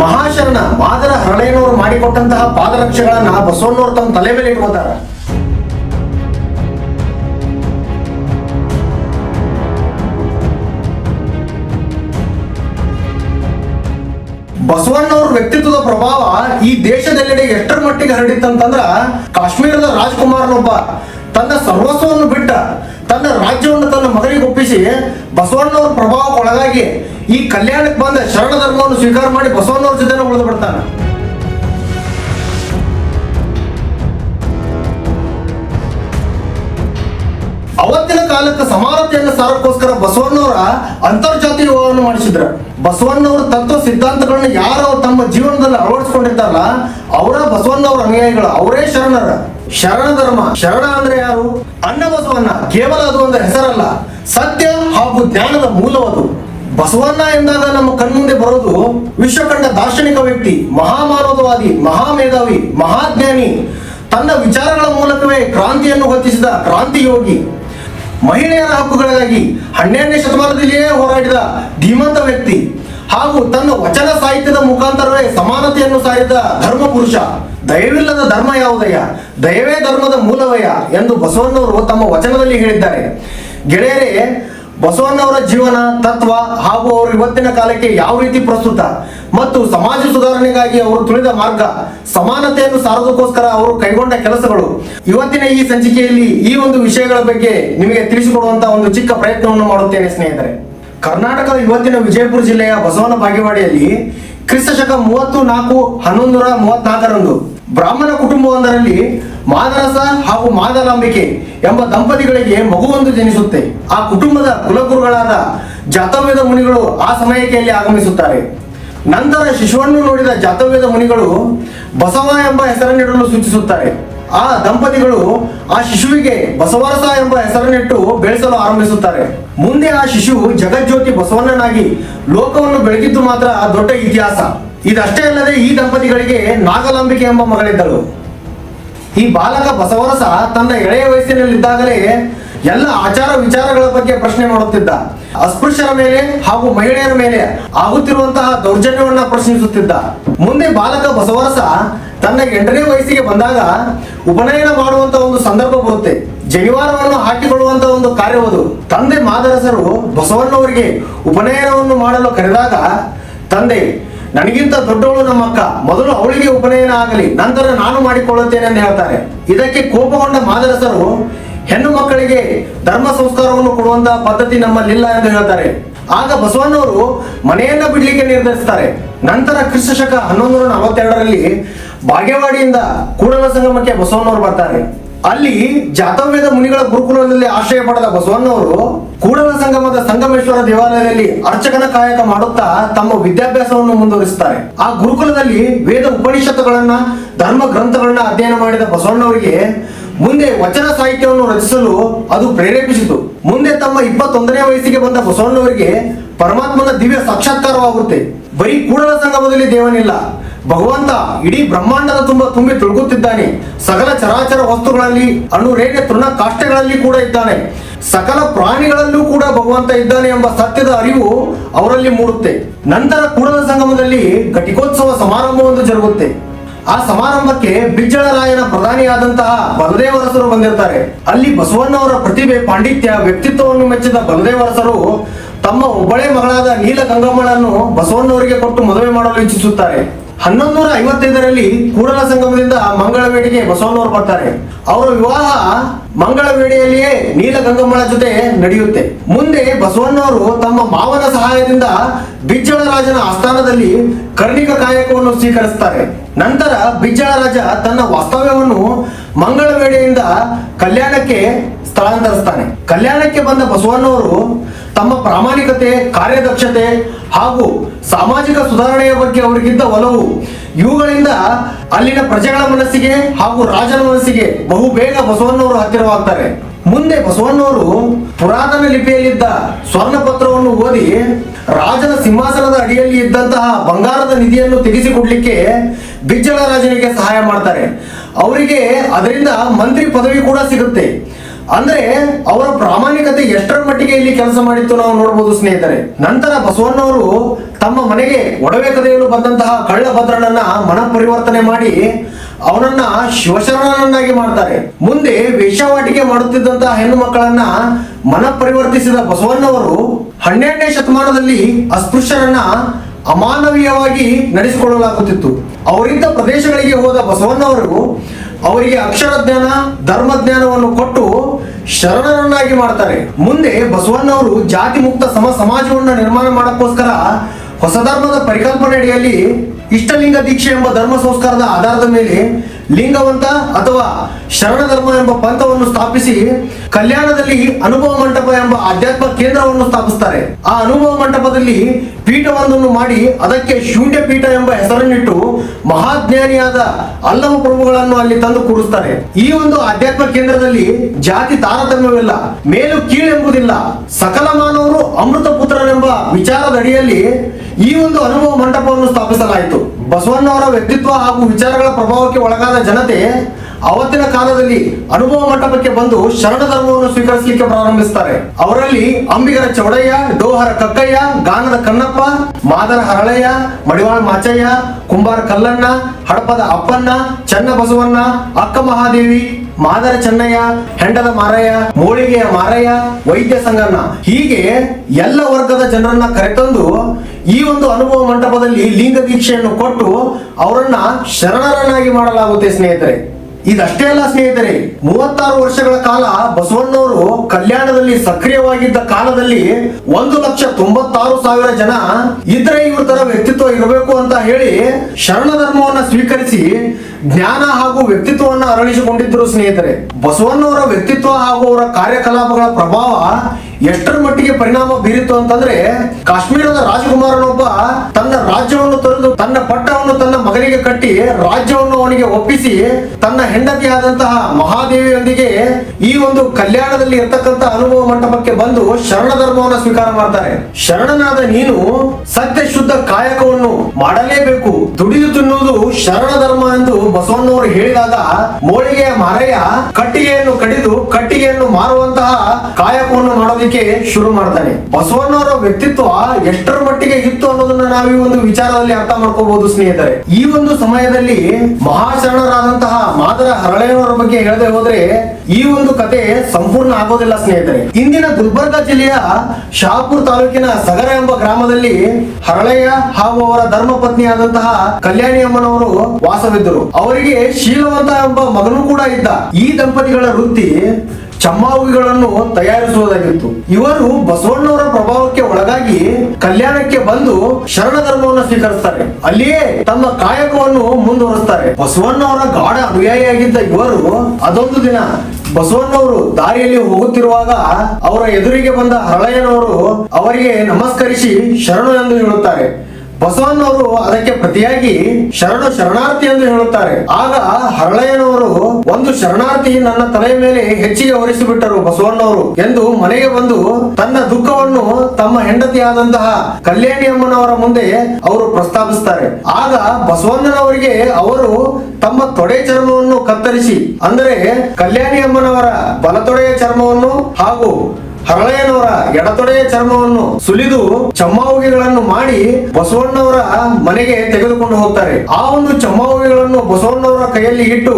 ಮಹಾಶರಣ ಮಾದರ ಹರಳೆಯನವರು ಮಾಡಿಕೊಟ್ಟಂತಹ ಪಾದರಕ್ಷೆಗಳನ್ನ ಬಸವಣ್ಣವರು ತಮ್ಮ ತಲೆ ಮೇಲೆ ಇಟ್ಕೋತಾರ ಬಸವಣ್ಣವ್ರ ವ್ಯಕ್ತಿತ್ವದ ಪ್ರಭಾವ ಈ ದೇಶದೆಲ್ಲೆಡೆ ಎಷ್ಟರ ಮಟ್ಟಿಗೆ ಹರಡಿತ್ತಂತಂದ್ರ ಕಾಶ್ಮೀರದ ರಾಜಕುಮಾರನೊಬ್ಬ ತನ್ನ ಸರ್ವಸ್ವವನ್ನು ಬಿಟ್ಟ ತನ್ನ ರಾಜ್ಯವನ್ನು ತನ್ನ ಮಗನಿಗೆ ಒಪ್ಪಿಸಿ ಬಸವಣ್ಣವ್ರ ಪ್ರಭಾವಕ್ಕೆ ಒಳಗಾಗಿ ಈ ಕಲ್ಯಾಣಕ್ಕೆ ಬಂದ ಶರಣ ಧರ್ಮವನ್ನು ಸ್ವೀಕಾರ ಮಾಡಿ ಬಸವಣ್ಣವ್ರ ಜೊತೆ ಉಳಿದು ಬಿಡ್ತಾನೆ. ಅವತ್ತಿನ ಕಾಲಕ್ಕೆ ಸಮಾನತೆಯನ್ನು ಸಾರಕ್ಕೋಸ್ಕರ ಬಸವಣ್ಣವರ ಅಂತರ್ಜಾತಿ ವಿವಾಹವನ್ನು ಮಾಡಿಸಿದ್ರ. ಬಸವಣ್ಣವರ ತತ್ವ ಸಿದ್ಧಾಂತಗಳನ್ನ ಯಾರು ತಮ್ಮ ಜೀವನದಲ್ಲಿ ಅಳವಡಿಸ್ಕೊಂಡಿರ್ತಾರಲ್ಲ ಅವರ ಬಸವಣ್ಣವ್ರ ಅನುಯಾಯಿಗಳು ಅವರೇ ಶರಣರ. ಶರಣ ಧರ್ಮ. ಶರಣ ಅಂದ್ರೆ ಯಾರು? ಅನ್ನ ಬಸವಣ್ಣ. ಕೇವಲ ಅದು ಒಂದು ಹೆಸರಲ್ಲ. ಸತ್ಯ ಹಾಗೂ ಜ್ಞಾನದ ಮೂಲವದು. ಬಸವಣ್ಣ ಎಂದಾಗ ನಮ್ಮ ಕಣ್ಮುಂದೆ ಬರೋದು ವಿಶ್ವಕಂಡ ದಾರ್ಶನಿಕ ವ್ಯಕ್ತಿ, ಮಹಾಮಾನವವಾದಿ, ಮಹಾಮೇಧಾವಿ, ಮಹಾಜ್ಞಾನಿ. ತನ್ನ ವಿಚಾರಗಳ ಮೂಲಕವೇ ಕ್ರಾಂತಿಯನ್ನು ಹೊತ್ತಿಸಿದ ಕ್ರಾಂತಿ ಯೋಗಿ ಮಹಿಳೆಯರ ಹಕ್ಕುಗಳಿಗಾಗಿ ಹನ್ನೆರಡನೇ ಶತಮಾನದಲ್ಲಿಯೇ ಹೋರಾಡಿದ ಧೀಮಂತ ವ್ಯಕ್ತಿ ಹಾಗೂ ತನ್ನ ವಚನ ಸಾಹಿತ್ಯದ ಮುಖಾಂತರವೇ ಸಮಾನತೆಯನ್ನು ಸಾರಿದ ಧರ್ಮ ಪುರುಷ. ದಯವಿಲ್ಲದ ಧರ್ಮ ಯಾವುದಯ್ಯ? ದಯವೇ ಧರ್ಮದ ಮೂಲವಯ್ಯ ಎಂದು ಬಸವಣ್ಣವರು ತಮ್ಮ ವಚನದಲ್ಲಿ ಹೇಳಿದ್ದಾರೆ. ಗೆಳೆಯರೇ ಬಸವಣ್ಣವರ ಜೀವನ, ತತ್ವ ಹಾಗೂ ಅವರು ಇವತ್ತಿನ ಕಾಲಕ್ಕೆ ಯಾವ ರೀತಿ ಪ್ರಸ್ತುತ ಮತ್ತು ಸಮಾಜ ಸುಧಾರಣೆಗಾಗಿ ಅವರು ತುಳಿದ ಮಾರ್ಗ, ಸಮಾನತೆಯನ್ನು ಸಾರೋದಕ್ಕೋಸ್ಕರ ಅವರು ಕೈಗೊಂಡ ಕೆಲಸಗಳು. ಇವತ್ತಿನ ಈ ಸಂಚಿಕೆಯಲ್ಲಿ ಈ ಒಂದು ವಿಷಯಗಳ ಬಗ್ಗೆ ನಿಮಗೆ ತಿಳಿಸಿಕೊಡುವಂತ ಒಂದು ಚಿಕ್ಕ ಪ್ರಯತ್ನವನ್ನು ಮಾಡುತ್ತೇನೆ ಸ್ನೇಹಿತರೆ. ಕರ್ನಾಟಕದ ಇವತ್ತಿನ ವಿಜಯಪುರ ಜಿಲ್ಲೆಯ ಬಸವನ ಬಾಗೇವಾಡಿಯಲ್ಲಿ ಕ್ರಿಸ್ತ ಶಕ ಮೂವತ್ತು ನಾಲ್ಕು ಹನ್ನೊಂದು ಮೂವತ್ನಾಲ್ಕರಂದು ಬ್ರಾಹ್ಮಣ ಕುಟುಂಬವೊಂದರಲ್ಲಿ ಮಾದರಸ ಹಾಗೂ ಮಾದಲಾಂಬಿಕೆ ಎಂಬ ದಂಪತಿಗಳಿಗೆ ಮಗುವೊಂದು ಜನಿಸುತ್ತೆ. ಆ ಕುಟುಂಬದ ಕುಲಗುರುಗಳಾದ ಜಾತವ್ಯದ ಮುನಿಗಳು ಆ ಸಮಯಕ್ಕೆ ಆಗಮಿಸುತ್ತಾರೆ. ನಂತರ ಶಿಶುವನ್ನು ನೋಡಿದ ಜಾತವ್ಯದ ಮುನಿಗಳು ಬಸವ ಎಂಬ ಹೆಸರನ್ನಿಡಲು ಸೂಚಿಸುತ್ತಾರೆ. ಆ ದಂಪತಿಗಳು ಆ ಶಿಶುವಿಗೆ ಬಸವರಸ ಎಂಬ ಹೆಸರನ್ನಿಟ್ಟು ಬೆಳೆಸಲು ಆರಂಭಿಸುತ್ತಾರೆ. ಮುಂದೆ ಆ ಶಿಶು ಜಗಜ್ಯೋತಿ ಬಸವಣ್ಣನಾಗಿ ಲೋಕವನ್ನು ಬೆಳಗಿದ್ದು ಮಾತ್ರ ದೊಡ್ಡ ಇತಿಹಾಸ. ಇದಷ್ಟೇ ಅಲ್ಲದೆ ಈ ದಂಪತಿಗಳಿಗೆ ನಾಗಲಾಂಬಿಕೆ ಎಂಬ ಮಗಳಿದ್ದಳು. ಈ ಬಾಲಕ ಬಸವರಸ ತನ್ನ ಎಳೆಯ ವಯಸ್ಸಿನಲ್ಲಿದ್ದಾಗಲೇ ಎಲ್ಲ ಆಚಾರ ವಿಚಾರಗಳ ಬಗ್ಗೆ ಪ್ರಶ್ನೆ ಮಾಡುತ್ತಿದ್ದ. ಅಸ್ಪೃಶ್ಯರ ಮೇಲೆ ಹಾಗೂ ಮಹಿಳೆಯರ ಮೇಲೆ ಆಗುತ್ತಿರುವಂತಹ ದೌರ್ಜನ್ಯವನ್ನ ಪ್ರಶ್ನಿಸುತ್ತಿದ್ದ. ಮುಂದೆ ಬಾಲಕ ಬಸವರಸ ತನ್ನ ಎಂಟನೇ ವಯಸ್ಸಿಗೆ ಬಂದಾಗ ಉಪನಯನ ಮಾಡುವಂತ ಒಂದು ಸಂದರ್ಭ ಬರುತ್ತೆ. ಜನಿವಾರವನ್ನು ಹಾಕಿಕೊಳ್ಳುವಂತ ಒಂದು ಕಾರ್ಯವದು ತಂದೆ ಮಾದರಸರು ಬಸವಣ್ಣವರಿಗೆ ಉಪನಯನವನ್ನು ಮಾಡಲು ಕರೆದಾಗ, ತಂದೆ ನನಗಿಂತ ದೊಡ್ಡವಳು ನಮ್ಮ ಅಕ್ಕ. ಮೊದಲು ಅವಳಿಗೆ ಉಪನಯನ ಆಗಲಿ ನಂತರ ನಾನು ಮಾಡಿಕೊಳ್ಳುತ್ತೇನೆ ಎಂದು ಹೇಳ್ತಾರೆ. ಇದಕ್ಕೆ ಕೋಪಗೊಂಡ ಮಾದರಸರು, ಹೆಣ್ಣು ಮಕ್ಕಳಿಗೆ ಧರ್ಮ ಸಂಸ್ಕಾರವನ್ನು ಕೊಡುವಂತಹ ಪದ್ಧತಿ ನಮ್ಮಲ್ಲಿಲ್ಲ ಎಂದು ಹೇಳ್ತಾರೆ. ಆಗ ಬಸವಣ್ಣವರು ಮನೆಯನ್ನ ಬಿಡ್ಲಿಕ್ಕೆ ನಿರ್ಧರಿಸ್ತಾರೆ. ನಂತರ ಕ್ರಿಸ್ತ ಶಕ ಹನ್ನೊಂದು ನೂರ ನಲವತ್ತೆರಡರಲ್ಲಿ ಬಾಗೇವಾಡಿಯಿಂದ ಕೂಡಲ ಸಂಗಮಕ್ಕೆ ಬಸವಣ್ಣವರು ಬರ್ತಾರೆ. ಅಲ್ಲಿ ಜಾತವೇದ ಮುನಿಗಳ ಗುರುಕುಲದಲ್ಲಿ ಆಶ್ರಯ ಪಡೆದ ಬಸವಣ್ಣವರು ಕೂಡಲ ಸಂಗಮದ ಸಂಗಮೇಶ್ವರ ದೇವಾಲಯದಲ್ಲಿ ಅರ್ಚಕನ ಕಾಯಕ ಮಾಡುತ್ತಾ ತಮ್ಮ ವಿದ್ಯಾಭ್ಯಾಸವನ್ನು ಮುಂದುವರಿಸುತ್ತಾರೆ. ಆ ಗುರುಕುಲದಲ್ಲಿ ವೇದ ಉಪನಿಷತ್ತುಗಳನ್ನ, ಧರ್ಮ ಗ್ರಂಥಗಳನ್ನ ಅಧ್ಯಯನ ಮಾಡಿದ ಬಸವಣ್ಣವರಿಗೆ ಮುಂದೆ ವಚನ ಸಾಹಿತ್ಯವನ್ನು ರಚಿಸಲು ಅದು ಪ್ರೇರೇಪಿಸಿತು. ಮುಂದೆ ತಮ್ಮ ಇಪ್ಪತ್ತೊಂದನೇ ವಯಸ್ಸಿಗೆ ಬಂದ ಬಸವಣ್ಣವರಿಗೆ ಪರಮಾತ್ಮನ ದಿವ್ಯ ಸಾಕ್ಷಾತ್ಕಾರವಾಗುತ್ತೆ. ಬರೀ ಕೂಡಲ ಸಂಗಮದಲ್ಲಿ ದೇವನಿಲ್ಲ. ಭಗವಂತ ಇಡೀ ಬ್ರಹ್ಮಾಂಡದ ತುಂಬ ತುಂಬಿ ತುಳುಕುತ್ತಿದ್ದಾನೆ ಸಕಲ ಚರಾಚರ ವಸ್ತುಗಳಲ್ಲಿ ಅಣು ರೇಖೆ ತೃಣ ಕಾಷ್ಟಗಳಲ್ಲಿ ಕೂಡ ಇದ್ದಾನೆ. ಸಕಲ ಪ್ರಾಣಿಗಳಲ್ಲೂ ಕೂಡ ಭಗವಂತ ಇದ್ದಾನೆ ಎಂಬ ಸತ್ಯದ ಅರಿವು ಅವರಲ್ಲಿ ಮೂಡುತ್ತೆ. ನಂತರ ಕೂಡಲ ಸಂಗಮದಲ್ಲಿ ಘಟಿಕೋತ್ಸವ ಸಮಾರಂಭವೊಂದು ಜರುಗುತ್ತೆ. ಆ ಸಮಾರಂಭಕ್ಕೆ ಬಿಜ್ಜಳರಾಯನ ಪ್ರಧಾನಿಯಾದಂತಹ ಬಲದೇವರಸರು ಬಂದಿರ್ತಾರೆ. ಅಲ್ಲಿ ಬಸವಣ್ಣವರ ಪ್ರತಿಭೆ, ಪಾಂಡಿತ್ಯ, ವ್ಯಕ್ತಿತ್ವವನ್ನು ಮೆಚ್ಚಿದ ಬಲದೇವರಸರು ತಮ್ಮ ಒಬ್ಬಳೇ ಮಗಳಾದ ನೀಲ ಗಂಗಮ್ಮಳನ್ನು ಬಸವಣ್ಣವರಿಗೆ ಕೊಟ್ಟು ಮದುವೆ ಮಾಡಲು ಇಚ್ಛಿಸುತ್ತಾರೆ. ಹನ್ನೊಂದು ನೂರ ಐವತ್ತೈದರಲ್ಲಿ ಕೂಡಲ ಸಂಗಮದಿಂದ ಮಂಗಳವೇಡಿಗೆ ಬಸವನವರು ಬರ್ತಾರೆ. ಅವರ ವಿವಾಹ ಮಂಗಳವೇಡಿಯಲ್ಲಿಯೇ ನೀಲಗಂಗಮ್ಮಳ ಜೊತೆ ನಡೆಯುತ್ತೆ. ಮುಂದೆ ಬಸವಣ್ಣವರು ತಮ್ಮ ಮಾವನ ಸಹಾಯದಿಂದ ಬಿಜ್ಜಳ ರಾಜನ ಆಸ್ಥಾನದಲ್ಲಿ ಕರ್ಣಿಕ ಕಾಯಕವನ್ನು ಸ್ವೀಕರಿಸುತ್ತಾರೆ ನಂತರ ಬಿಜ್ಜಳ ರಾಜ ತನ್ನ ವಾಸ್ತವ್ಯವನ್ನು ಮಂಗಳವೇಡೆಯಿಂದ ಕಲ್ಯಾಣಕ್ಕೆ ಸ್ಥಳಾಂತರಿಸ್ತಾನೆ ಕಲ್ಯಾಣಕ್ಕೆ ಬಂದ ಬಸವಣ್ಣವರು ತಮ್ಮ ಪ್ರಾಮಾಣಿಕತೆ, ಕಾರ್ಯದಕ್ಷತೆ ಹಾಗೂ ಸಾಮಾಜಿಕ ಸುಧಾರಣೆಯ ಬಗ್ಗೆ ಅವರಿಗಿದ್ದ ಒಲವು, ಇವುಗಳಿಂದ ಅಲ್ಲಿನ ಪ್ರಜೆಗಳ ಮನಸ್ಸಿಗೆ ಹಾಗೂ ರಾಜನ ಮನಸ್ಸಿಗೆ ಬಹು ಬೇಗ ಬಸವಣ್ಣವರು ಹತ್ತಿರವಾಗ್ತಾರೆ. ಮುಂದೆ ಬಸವಣ್ಣವರು ಪುರಾತನ ಲಿಪಿಯಲ್ಲಿದ್ದ ಸ್ವರ್ಣ ಪತ್ರವನ್ನು ಓದಿ ರಾಜನ ಸಿಂಹಾಸನದ ಅಡಿಯಲ್ಲಿ ಇದ್ದಂತಹ ಬಂಗಾರದ ನಿಧಿಯನ್ನು ತೆಗೆಸಿಕೊಡ್ಲಿಕ್ಕೆ ಬಿಜ್ಜಳ ರಾಜನಿಗೆ ಸಹಾಯ ಮಾಡ್ತಾರೆ. ಅವರಿಗೆ ಅದರಿಂದ ಮಂತ್ರಿ ಪದವಿ ಕೂಡ ಸಿಗುತ್ತೆ. ಅಂದ್ರೆ ಅವರ ಪ್ರಾಮಾಣಿಕತೆ ಎಷ್ಟರ ಮಟ್ಟಿಗೆ ಇಲ್ಲಿ ಕೆಲಸ ಮಾಡಿತ್ತು ನಾವು ನೋಡಬಹುದು ಸ್ನೇಹಿತರೆ. ನಂತರ ಬಸವಣ್ಣವರು ತಮ್ಮ ಮನೆಗೆ ಒಡವೆ ಕದೆಯಲು ಬಂದಂತಹ ಕಳ್ಳಭದ್ರನನ್ನ ಮನ ಪರಿವರ್ತನೆ ಮಾಡಿ ಅವನನ್ನ ಶಿವಶರಣನನ್ನಾಗಿ ಮಾಡ್ತಾರೆ. ಮುಂದೆ ವೇಷವಾಟಿಕೆ ಮಾಡುತ್ತಿದ್ದಂತಹ ಹೆಣ್ಣು ಮಕ್ಕಳನ್ನ ಮನ ಪರಿವರ್ತಿಸಿದ ಬಸವಣ್ಣವರು ಹನ್ನೆರಡನೇ ಶತಮಾನದಲ್ಲಿ ಅಸ್ಪೃಶ್ಯರನ್ನ ಅಮಾನವೀಯವಾಗಿ ನಡೆಸಿಕೊಳ್ಳಲಾಗುತ್ತಿತ್ತು. ಅವರಿದ್ದ ಪ್ರದೇಶಗಳಿಗೆ ಹೋದ ಬಸವಣ್ಣವರು ಅವರಿಗೆ ಅಕ್ಷರ ಜ್ಞಾನ, ಧರ್ಮ ಜ್ಞಾನವನ್ನು ಕೊಟ್ಟು ಶರಣರನ್ನಾಗಿ ಮಾಡ್ತಾರೆ. ಮುಂದೆ ಬಸವಣ್ಣವರು ಜಾತಿ ಮುಕ್ತ ಸಮ ಸಮಾಜವನ್ನು ನಿರ್ಮಾಣ ಮಾಡಕ್ಕೋಸ್ಕರ ಹೊಸ ಧರ್ಮದ ಪರಿಕಲ್ಪನೆ ಅಡಿಯಲ್ಲಿ ಇಷ್ಟಲಿಂಗ ದೀಕ್ಷೆ ಎಂಬ ಧರ್ಮ ಸಂಸ್ಕಾರದ ಆಧಾರದ ಮೇಲೆ ಲಿಂಗವಂತ ಅಥವಾ ಶರಣ ಧರ್ಮ ಎಂಬ ಪಂಥವನ್ನು ಸ್ಥಾಪಿಸಿ ಕಲ್ಯಾಣದಲ್ಲಿ ಅನುಭವ ಮಂಟಪ ಎಂಬ ಆಧ್ಯಾತ್ಮ ಕೇಂದ್ರವನ್ನು ಸ್ಥಾಪಿಸ್ತಾರೆ. ಆ ಅನುಭವ ಮಂಟಪದಲ್ಲಿ ಪೀಠವೊಂದನ್ನು ಮಾಡಿ ಅದಕ್ಕೆ ಶೂನ್ಯ ಪೀಠ ಎಂಬ ಹೆಸರನ್ನಿಟ್ಟು ಮಹಾಜ್ಞಾನಿಯಾದ ಅಲ್ಲಮ ಪ್ರಭುಗಳನ್ನು ಅಲ್ಲಿ ತಂದು ಕೂಡಿಸ್ತಾರೆ ಈ ಒಂದು ಆಧ್ಯಾತ್ಮ ಕೇಂದ್ರದಲ್ಲಿ ಜಾತಿ ತಾರತಮ್ಯವಿಲ್ಲ, ಮೇಲು ಕೀಳೆಂಬುದಿಲ್ಲ ಸಕಲ ಮಾನವರು ಅಮೃತ ಪುತ್ರರೆಂಬ ವಿಚಾರದಡಿಯಲ್ಲಿ ಈ ಒಂದು ಅನುಭವ ಮಂಟಪವನ್ನು ಸ್ಥಾಪಿಸಲಾಯಿತು. ಬಸವಣ್ಣವರ ವ್ಯಕ್ತಿತ್ವ ಹಾಗೂ ವಿಚಾರಗಳ ಪ್ರಭಾವಕ್ಕೆ ಒಳಗಾದ ಜನತೆ ಅವತ್ತಿನ ಕಾಲದಲ್ಲಿ ಅನುಭವ ಮಂಟಪಕ್ಕೆ ಬಂದು ಶರಣ ಧರ್ಮವನ್ನು ಸ್ವೀಕರಿಸಲಿಕ್ಕೆ ಪ್ರಾರಂಭಿಸ್ತಾರೆ ಅವರಲ್ಲಿ ಅಂಬಿಗರ ಚೌಡಯ್ಯ, ಡೋಹರ ಕಕ್ಕಯ್ಯ, ಗಾನದ ಕನ್ನಪ್ಪ ಮಾದರ ಹರಳಯ್ಯ, ಮಡಿವಾಳ ಮಾಚಯ್ಯ, ಕುಂಬಾರ ಕಲ್ಲಣ್ಣ, ಹಡಪದ ಅಪ್ಪಣ್ಣ, ಚನ್ನ ಬಸವಣ್ಣ, ಅಕ್ಕ ಮಹಾದೇವಿ ಮಾದರ ಚೆನ್ನಯ್ಯ, ಹೆಂಡದ ಮಾರಯ್ಯ, ಮೋಳಿಗೆಯ ಮಾರಯ್ಯ, ವೈದ್ಯ ಸಂಗಣ್ಣ. ಹೀಗೆ ಎಲ್ಲ ವರ್ಗದ ಜನರನ್ನ ಕರೆತಂದು ಈ ಒಂದು ಅನುಭವ ಮಂಟಪದಲ್ಲಿ ಲಿಂಗ ದೀಕ್ಷೆಯನ್ನು ಕೊಟ್ಟು ಅವರನ್ನ ಶರಣರನ್ನಾಗಿ ಮಾಡಲಾಗುತ್ತೆ ಸ್ನೇಹಿತರೆ. ಇದಷ್ಟೇ ಅಲ್ಲ ಸ್ನೇಹಿತರೆ, ಮೂವತ್ತಾರು ವರ್ಷಗಳ ಕಾಲ ಬಸವಣ್ಣವರು ಕಲ್ಯಾಣದಲ್ಲಿ ಸಕ್ರಿಯವಾಗಿದ್ದ ಕಾಲದಲ್ಲಿ ಒಂದು ಲಕ್ಷ ತೊಂಬತ್ತಾರು ಸಾವಿರ ಜನ ಇದ್ರೆ ಇವ್ರ ತರ ವ್ಯಕ್ತಿತ್ವ ಇರಬೇಕು ಅಂತ ಹೇಳಿ ಶರಣ ಧರ್ಮವನ್ನ ಸ್ವೀಕರಿಸಿ ಜ್ಞಾನ ಹಾಗೂ ವ್ಯಕ್ತಿತ್ವವನ್ನ ಅರಳಿಸಿಕೊಂಡಿದ್ದರು ಸ್ನೇಹಿತರೆ. ಬಸವಣ್ಣವರ ವ್ಯಕ್ತಿತ್ವ ಹಾಗೂ ಅವರ ಕಾರ್ಯಕಲಾಪಗಳ ಪ್ರಭಾವ ಎಷ್ಟರ ಮಟ್ಟಿಗೆ ಪರಿಣಾಮ ಬೀರಿತು ಅಂತಂದ್ರೆ ಕಾಶ್ಮೀರದ ರಾಜಕುಮಾರನೊಬ್ಬ ತನ್ನ ರಾಜ್ಯವನ್ನು ತೊರೆದು ತನ್ನ ಪಟ್ಟವನ್ನು ತನ್ನ ಕಟ್ಟಿ ರಾಜ್ಯವನ್ನು ಅವನಿಗೆ ಒಪ್ಪಿಸಿ ತನ್ನ ಹೆಂಡತಿಯಾದಂತಹ ಮಹಾದೇವಿಯೊಂದಿಗೆ ಈ ಒಂದು ಕಲ್ಯಾಣದಲ್ಲಿ ಇರ್ತಕ್ಕಂಥ ಅನುಭವ ಮಂಟಪಕ್ಕೆ ಬಂದು ಶರಣ ಧರ್ಮವನ್ನು ಸ್ವೀಕಾರ ಮಾಡ್ತಾರೆ. ಶರಣನಾದ ನೀನು ಸತ್ಯ ಶುದ್ಧ ಕಾಯಕವನ್ನು ಮಾಡಲೇಬೇಕು. ದುಡಿದು ತಿನ್ನುವುದು ಶರಣ ಧರ್ಮ ಎಂದು ಬಸವಣ್ಣವರು ಹೇಳಿದಾಗ, ಮೋಳಿಗೆಯ ಮಾರಯ ಕಟ್ಟಿಗೆಯನ್ನು ಕಡಿದು ಕಟ್ಟಿಗೆಯನ್ನು ಮಾರುವಂತಹ ಮಾಡೋದಕ್ಕೆ ಶುರು ಮಾಡ್ತಾನೆ. ಬಸವಣ್ಣವರ ವ್ಯಕ್ತಿತ್ವ ಎಷ್ಟರ ಮಟ್ಟಿಗೆ ಇತ್ತು ಅನ್ನೋದನ್ನ ನಾವು ಈ ಒಂದು ವಿಚಾರದಲ್ಲಿ ಅರ್ಥ ಮಾಡ್ಕೋಬಹುದು ಸ್ನೇಹಿತರೆ. ಈ ಒಂದು ಸಮಯದಲ್ಲಿ ಮಹಾಶರಣರಾದಂತಹ ಮಾದರ ಹರಳೆಯವರ ಬಗ್ಗೆ ಹೇಳದೆ ಹೋದ್ರೆ ಈ ಒಂದು ಕತೆ ಸಂಪೂರ್ಣ ಆಗೋದಿಲ್ಲ ಸ್ನೇಹಿತರೆ. ಇಂದಿನ ಗುಲ್ಬರ್ಗ ಜಿಲ್ಲೆಯ ಶಾಪುರ್ ತಾಲೂಕಿನ ಸಗರ ಎಂಬ ಗ್ರಾಮದಲ್ಲಿ ಹರಳೆಯ ಹಾಗೂ ಅವರ ಧರ್ಮ ಪತ್ನಿಯಾದಂತಹ ಕಲ್ಯಾಣಿ ಅಮ್ಮನವರು ವಾಸವಿದ್ದರು. ಅವರಿಗೆ ಶೀಲವಂತ ಎಂಬ ಮಗನೂ ಕೂಡ ಇದ್ದ. ಈ ದಂಪತಿಗಳ ವೃತ್ತಿ ಚಮ್ಮಾವುಗಳನ್ನು ತಯಾರಿಸುವುದಾಗಿತ್ತು. ಇವರು ಬಸವಣ್ಣವರ ಪ್ರಭಾವಕ್ಕೆ ಒಳಗಾಗಿ ಕಲ್ಯಾಣಕ್ಕೆ ಬಂದು ಶರಣ ಧರ್ಮವನ್ನು ಸ್ವೀಕರಿಸ್ತಾರೆ. ಅಲ್ಲಿಯೇ ತಮ್ಮ ಕಾಯಕವನ್ನು ಮುಂದುವರಿಸ್ತಾರೆ. ಬಸವಣ್ಣವರ ಗಾಢ ಅನುಯಾಯಿಯಾಗಿದ್ದ ಇವರು ಅದೊಂದು ದಿನ ಬಸವಣ್ಣವರು ದಾರಿಯಲ್ಲಿ ಹೋಗುತ್ತಿರುವಾಗ ಅವರ ಎದುರಿಗೆ ಬಂದ ಹರಳಯ್ಯನವರು ಅವರಿಗೆ ನಮಸ್ಕರಿಸಿ ಶರಣು ಎಂದು ಹೇಳುತ್ತಾರೆ. ಬಸವಣ್ಣವರು ಅದಕ್ಕೆ ಪ್ರತಿಯಾಗಿ ಶರಣ ಶರಣಾರ್ಥಿ ಎಂದು ಹೇಳುತ್ತಾರೆ. ಆಗ ಹರಳಯ್ಯನವರು ಒಂದು ಶರಣಾರ್ಥಿ ನನ್ನ ತಲೆಯ ಮೇಲೆ ಹೆಚ್ಚಿಗೆ ಹೊರಿಸಿಬಿಟ್ಟರು ಬಸವಣ್ಣವರು ಎಂದು ಮನೆಗೆ ಬಂದು ತನ್ನ ದುಃಖವನ್ನು ತಮ್ಮ ಹೆಂಡತಿಯಾದಂತಹ ಕಲ್ಯಾಣಿ ಅಮ್ಮನವರ ಮುಂದೆ ಅವರು ಪ್ರಸ್ತಾಪಿಸುತ್ತಾರೆ. ಆಗ ಬಸವಣ್ಣನವರಿಗೆ ಅವರು ತಮ್ಮ ತೊಡೆ ಚರ್ಮವನ್ನು ಕತ್ತರಿಸಿ, ಅಂದರೆ ಕಲ್ಯಾಣಿ ಅಮ್ಮನವರ ಬಲತೊಡೆಯ ಚರ್ಮವನ್ನು ಹಾಗೂ ಹರಳೆಯನವರ ಎಡತೊಡೆಯ ಚರ್ಮವನ್ನು ಸುಲಿದು ಚಮ್ಮಾವುಗಿಗಳನ್ನು ಮಾಡಿ ಬಸವಣ್ಣವರ ಮನೆಗೆ ತೆಗೆದುಕೊಂಡು ಹೋಗ್ತಾರೆ. ಆ ಒಂದು ಚಮ್ಮಾವುಗಿಗಳನ್ನು ಬಸವಣ್ಣವರ ಕೈಯಲ್ಲಿ ಇಟ್ಟು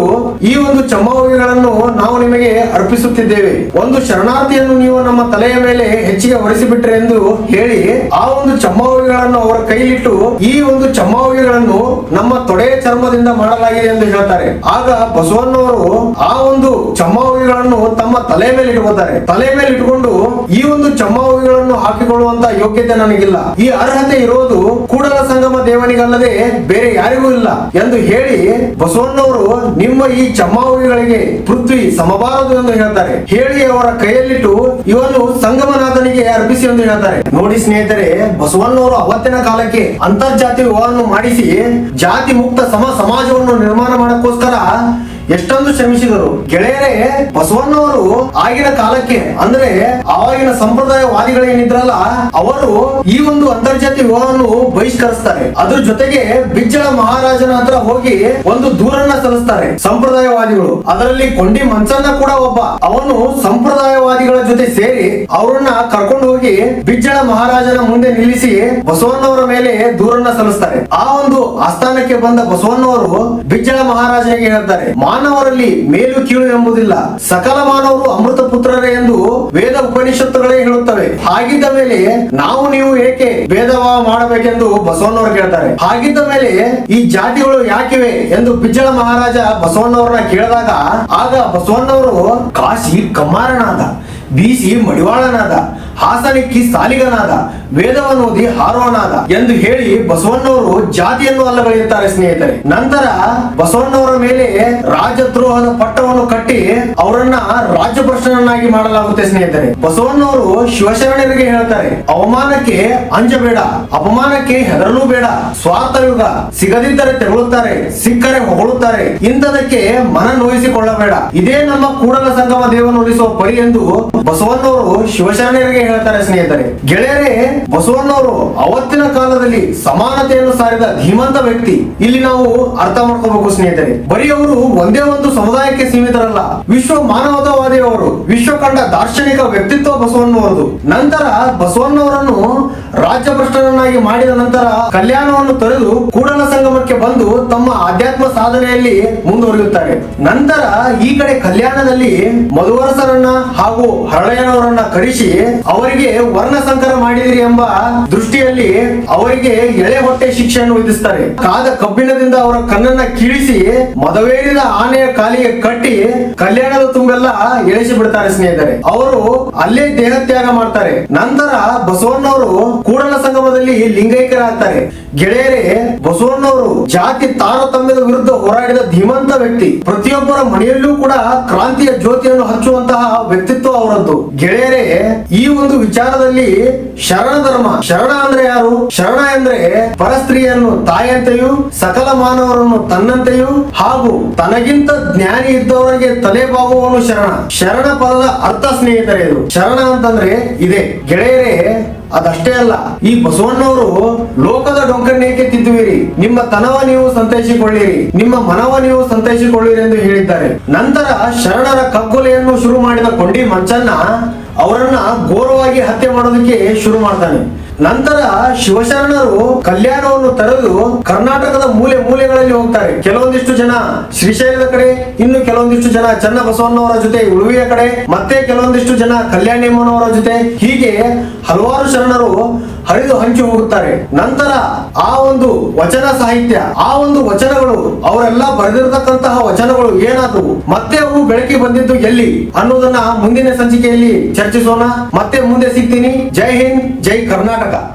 ಈ ಒಂದು ಚಮ್ಮಾವುಗಿಗಳನ್ನು ನಾವು ನಿಮಗೆ ಅರ್ಪಿಸುತ್ತಿದ್ದೇವೆ. ಒಂದು ಶರಣಾರ್ಥಿಯನ್ನು ನೀವು ನಮ್ಮ ತಲೆಯ ಮೇಲೆ ಹೆಚ್ಚಿಗೆ ಹೊರಿಸಿಬಿಟ್ರೆ ಎಂದು ಹೇಳಿ ಆ ಒಂದು ಚಮ್ಮಾವುಗಿಗಳನ್ನು ಅವರ ಕೈಲಿಟ್ಟು ಈ ಒಂದು ಚಮ್ಮಾವುಗಿಗಳನ್ನು ನಮ್ಮ ತೊಡೆಯ ಚರ್ಮದಿಂದ ಮಾಡಲಾಗಿದೆ ಎಂದು ಹೇಳ್ತಾರೆ. ಆಗ ಬಸವಣ್ಣವರು ಆ ಒಂದು ಚಮ್ಮಾವುಗಿಗಳನ್ನು ತಮ್ಮ ತಲೆ ಮೇಲೆ ಇಟ್ಕೋತಾರೆ ತಲೆ ಮೇಲೆ ಇಟ್ಕೊಂಡು ಈ ಒಂದು ಚಮ್ಮಾವುಗೆಗಳನ್ನು ಹಾಕಿಕೊಳ್ಳುವಂತ ಯೋಗ್ಯತೆ ನನಗಿಲ್ಲ. ಈ ಅರ್ಹತೆ ಇರೋದು ಕೂಡಲ ಸಂಗಮ ದೇವನಿಗಲ್ಲದೆ ಬೇರೆ ಯಾರಿಗೂ ಇಲ್ಲ ಎಂದು ಹೇಳಿ ಬಸವಣ್ಣವರು ನಿಮ್ಮ ಈ ಚಮ್ಮಾವುಗಳಿಗೆ ಪೃಥ್ವಿ ಸಮಬಾರದು ಎಂದು ಹೇಳ್ತಾರೆ. ಹೇಳಿ ಅವರ ಕೈಯಲ್ಲಿಟ್ಟು ಇವನು ಸಂಗಮನಾಥನಿಗೆ ಅರ್ಪಿಸಿ ಎಂದು ಹೇಳ್ತಾರೆ. ನೋಡಿ ಸ್ನೇಹಿತರೆ, ಬಸವಣ್ಣವರು ಅವತ್ತಿನ ಕಾಲಕ್ಕೆ ಅಂತರ್ಜಾತಿ ವಿವಾಹವನ್ನು ಮಾಡಿಸಿ ಜಾತಿ ಮುಕ್ತ ಸಮ ಸಮಾಜವನ್ನು ನಿರ್ಮಾಣ ಮಾಡಕ್ಕೋಸ್ಕರ ಎಷ್ಟೊಂದು ಶ್ರಮಿಸಿದರು. ಗೆಳೆಯರೇ, ಬಸವಣ್ಣವರು ಆಗಿನ ಕಾಲಕ್ಕೆ, ಅಂದ್ರೆ ಆವಾಗಿನ ಸಂಪ್ರದಾಯವಾದಿಗಳೇನಿದ್ರಲ್ಲ ಅವರು ಈ ಒಂದು ಅಂತರ್ಜಾತಿ ವಿವಾಹವನ್ನು ಬಹಿಷ್ಕರಿಸ್ತಾರೆ. ಅದ್ರ ಜೊತೆಗೆ ಬಿಜ್ಜಳ ಮಹಾರಾಜನ ಹತ್ರ ಹೋಗಿ ಒಂದು ದೂರನ್ನ ಸಲ್ಲಿಸ್ತಾರೆ ಸಂಪ್ರದಾಯವಾದಿಗಳು. ಅದರಲ್ಲಿ ಕೊಂಡಿ ಮಂಚನ್ನ ಕೂಡ ಒಬ್ಬ. ಅವನು ಸಂಪ್ರದಾಯವಾದಿಗಳ ಜೊತೆ ಸೇರಿ ಅವರನ್ನ ಕರ್ಕೊಂಡು ಹೋಗಿ ಬಿಜ್ಜಳ ಮಹಾರಾಜನ ಮುಂದೆ ನಿಲ್ಲಿಸಿ ಬಸವಣ್ಣವರ ಮೇಲೆ ದೂರನ್ನ ಸಲ್ಲಿಸ್ತಾರೆ. ಆ ಒಂದು ಆಸ್ಥಾನಕ್ಕೆ ಬಂದ ಬಸವಣ್ಣವರು ಬಿಜ್ಜಳ ಮಹಾರಾಜನಿಗೆ ಹೇಳ್ತಾರೆ ಮಾನವರಲ್ಲಿ ಮೇಲು ಕೀಳು ಎಂಬುದಿಲ್ಲ. ಸಕಲ ಮಾನವರು ಅಮೃತ ಪುತ್ರರೇ ಎಂದು ವೇದ ಉಪನಿಷತ್ತುಗಳೇ ಹೇಳುತ್ತವೆ. ಹಾಗಿದ್ದ ಮೇಲೆ ನಾವು ನೀವು ಏಕೆ ಭೇದವ ಮಾಡಬೇಕೆಂದು ಬಸವಣ್ಣವರು ಕೇಳ್ತಾರೆ. ಹಾಗಿದ್ದ ಮೇಲೆ ಈ ಜಾತಿಗಳು ಯಾಕಿವೆ ಎಂದು ಬಿಜ್ಜಳ ಮಹಾರಾಜ ಬಸವಣ್ಣವರನ್ನ ಕೇಳಿದಾಗ ಆಗ ಬಸವಣ್ಣವರು ಕಾಶಿ ಕಮ್ಮಾರನಾದ ಬೀಸಿ ಮಡಿವಾಳನಾದ ಹಾಸನಿಕ್ಕಿ ಸಾಲಿಗನಾದ ವೇದವನೋದಿ ಹಾರೋನಾದ ಎಂದು ಹೇಳಿ ಬಸವಣ್ಣವರು ಜಾತಿಯನ್ನು ಅಲ್ಲಗಳೆಯುತ್ತಾರೆ ಸ್ನೇಹಿತರೆ. ನಂತರ ಬಸವಣ್ಣವರ ಮೇಲೆ ರಾಜದ್ರೋಹದ ಪಟ್ಟವನ್ನು ಕಟ್ಟಿ ಅವರನ್ನ ರಾಜ್ಯಭ್ರಷ್ಟನನ್ನಾಗಿ ಮಾಡಲಾಗುತ್ತೆ ಸ್ನೇಹಿತರೆ. ಬಸವಣ್ಣವರು ಶಿವಶರಣರಿಗೆ ಹೇಳ್ತಾರೆ, ಅವಮಾನಕ್ಕೆ ಅಂಜಬೇಡ, ಅಪಮಾನಕ್ಕೆ ಹೆದರಲು ಬೇಡ, ಸ್ವಾರ್ಥ ಯುಗ ಸಿಗದಿದ್ದರೆ ತೆರಳುತ್ತಾರೆ ಸಿಕ್ಕರೆ ಹೊಗಳುತ್ತಾರೆ, ಇಂಥದಕ್ಕೆ ಮನ ನೋಯಿಸಿಕೊಳ್ಳಬೇಡ. ಇದೇ ನಮ್ಮ ಕೂಡಲ ಸಂಗಮ ದೇವನು ಉಳಿಸುವ ಪರಿ ಎಂದು ಬಸವಣ್ಣವರು ಶಿವಶರಣರಿಗೆ ಹೇಳ್ತಾರೆ ಸ್ನೇಹಿತರೆ. ಗೆಳೆಯರೇ, ಬಸವಣ್ಣವರು ಅವತ್ತಿನ ಕಾಲದಲ್ಲಿ ಸಮಾನತೆಯನ್ನು ಸಾರಿದ ಧೀಮಂತ ವ್ಯಕ್ತಿ. ಇಲ್ಲಿ ನಾವು ಅರ್ಥ ಮಾಡ್ಕೋಬೇಕು ಸ್ನೇಹಿತರೆ. ಬರೀ ಅವರು ಒಂದೇ ಒಂದು ಸಮುದಾಯಕ್ಕೆ ಸೀಮಿತರಲ್ಲ, ವಿಶ್ವ ಮಾನವತಾವಾದಿಯವರು ವಿಶ್ವ ಕಂಡ ದಾರ್ಶನಿಕ ವ್ಯಕ್ತಿತ್ವ ಬಸವಣ್ಣವರದು. ನಂತರ ಬಸವಣ್ಣವರನ್ನು ರಾಜ್ಯಭ್ರಷ್ಟನನ್ನಾಗಿ ಮಾಡಿದ ನಂತರ ಕಲ್ಯಾಣವನ್ನು ತೊರೆದು ಕೂಡಲ ಸಂಗಮಕ್ಕೆ ಬಂದು ತಮ್ಮ ಆಧ್ಯಾತ್ಮ ಸಾಧನೆಯಲ್ಲಿ ಮುಂದುವರಿಯುತ್ತಾರೆ. ನಂತರ ಈ ಕಡೆ ಕಲ್ಯಾಣದಲ್ಲಿ ಮಧುವರಸರನ್ನ ಹಾಗೂ ಹರಳೆಯನವರನ್ನ ಕರೆಸಿ ಅವರಿಗೆ ವರ್ಣ ಸಂಕರ ಮಾಡಿದಿರಿ ಎಂಬ ದೃಷ್ಟಿಯಲ್ಲಿ ಅವರಿಗೆ ಎಳೆ ಹೊಟ್ಟೆ ಶಿಕ್ಷೆಯನ್ನು ವಿಧಿಸ್ತಾರೆ. ಕಾದ ಕಬ್ಬಿಣದಿಂದ ಅವರ ಕಣ್ಣನ್ನ ಕೀಳಿಸಿ ಮದವೇರಿದ ಆನೆಯ ಕಾಲಿಗೆ ಕಟ್ಟಿ ಕಲ್ಯಾಣದ ತುಂಬೆಲ್ಲ ಎಳೆಸಿ ಬಿಡ್ತಾರೆ ಸ್ನೇಹಿತರೆ. ಅವರು ಅಲ್ಲೇ ದೇಹತ್ಯಾಗ ಮಾಡ್ತಾರೆ. ನಂತರ ಬಸವಣ್ಣವರು ಕೂಡಲ ಸಂಗಮದಲ್ಲಿ ಲಿಂಗೈಕ್ಯರಾಗ್ತಾರೆ. ಗೆಳೆಯರೇ, ಬಸವಣ್ಣವರು ಜಾತಿ ತಾರತಮ್ಯದ ವಿರುದ್ಧ ಹೋರಾಡಿದ ಧೀಮಂತ ವ್ಯಕ್ತಿ. ಪ್ರತಿಯೊಬ್ಬರ ಮನೆಯಲ್ಲೂ ಕೂಡ ಕ್ರಾಂತಿಯ ಜ್ಯೋತಿಯನ್ನು ಹಚ್ಚುವಂತಹ ವ್ಯಕ್ತಿತ್ವ ಅವರದ್ದು. ಗೆಳೆಯರೇ, ಈ ಒಂದು ವಿಚಾರದಲ್ಲಿ ಶರಣ ಧರ್ಮ, ಶರಣ ಅಂದ್ರೆ ಯಾರು? ಶರಣ ಅಂದ್ರೆ ಪರಸ್ತ್ರೀಯನ್ನು ತಾಯಂತೆಯೂ ಸಕಲ ಮಾನವರನ್ನು ತನ್ನಂತೆಯೂ ಹಾಗೂ ತನಗಿಂತ ಜ್ಞಾನಿ ಇದ್ದವರಿಗೆ ತಲೆ ಬಾಗುವವನು ಶರಣ. ಶರಣ ಪದದ ಅರ್ಥ ಸ್ನೇಹಿತರೆ ಇದು. ಶರಣ ಅಂತಂದ್ರೆ ಇದೆ. ಗೆಳೆಯರೇ ಅದಷ್ಟೇ ಅಲ್ಲ, ಈ ಬಸವಣ್ಣವರು ಲೋಕದ ಡೊಂಕನ್ನೇಕೆ ತಿದ್ದುವಿರಿ. ನಿಮ್ಮ ತನವ ನೀವು ಸಂತೈಸಿಕೊಳ್ಳಿರಿ. ನಿಮ್ಮ ಮನವ ನೀವು ಸಂತೈಸಿಕೊಳ್ಳಿರಿ ಎಂದು ಹೇಳಿದ್ದಾರೆ. ನಂತರ ಶರಣರ ಕಗ್ಗೊಲೆಯನ್ನು ಶುರು ಮಾಡಿದ ಕೊಂಡಿ ಮಂಚನ್ನ ಅವರನ್ನ ಘೋರವಾಗಿ ಹತ್ಯೆ ಮಾಡೋದಕ್ಕೆ ಶುರು ಮಾಡ್ತಾನೆ. ನಂತರ ಶಿವಶರಣರು ಕಲ್ಯಾಣವನ್ನು ತರೆದು ಕರ್ನಾಟಕದ ಮೂಲೆ ಮೂಲೆಗಳಲ್ಲಿ ಹೋಗ್ತಾರೆ. ಕೆಲವೊಂದಿಷ್ಟು ಜನ ಶ್ರೀಶೈಲದ ಕಡೆ, ಇನ್ನು ಕೆಲವೊಂದಿಷ್ಟು ಜನ ಚನ್ನ ಬಸವಣ್ಣವರ ಜೊತೆ ಉಳುವಿಯ ಕಡೆ, ಮತ್ತೆ ಕೆಲವೊಂದಿಷ್ಟು ಜನ ಕಲ್ಯಾಣಿಯಮ್ಮನವರ ಜೊತೆ ಹೀಗೆ ಹಲವಾರು ಶರಣರು ಹರಿದು ಹಂಚಿ ಹೋಗುತ್ತಾರೆ. ನಂತರ ಆ ಒಂದು ವಚನ ಸಾಹಿತ್ಯ, ಆ ಒಂದು ವಚನಗಳು, ಅವರೆಲ್ಲ ಬರೆದಿರತಕ್ಕಂತಹ ವಚನಗಳು ಏನಾದವು? ಮತ್ತೆ ಅವು ಬೆಳಕಿ ಬಂದಿದ್ದು ಎಲ್ಲಿ? ಅನ್ನೋದನ್ನ ಮುಂದಿನ ಸಂಚಿಕೆಯಲ್ಲಿ ಚರ್ಚಿಸೋಣ. ಮತ್ತೆ ಮುಂದೆ ಸಿಗ್ತೀನಿ. ಜೈ ಹಿಂದ್, ಜೈ ಕರ್ನಾಟಕ.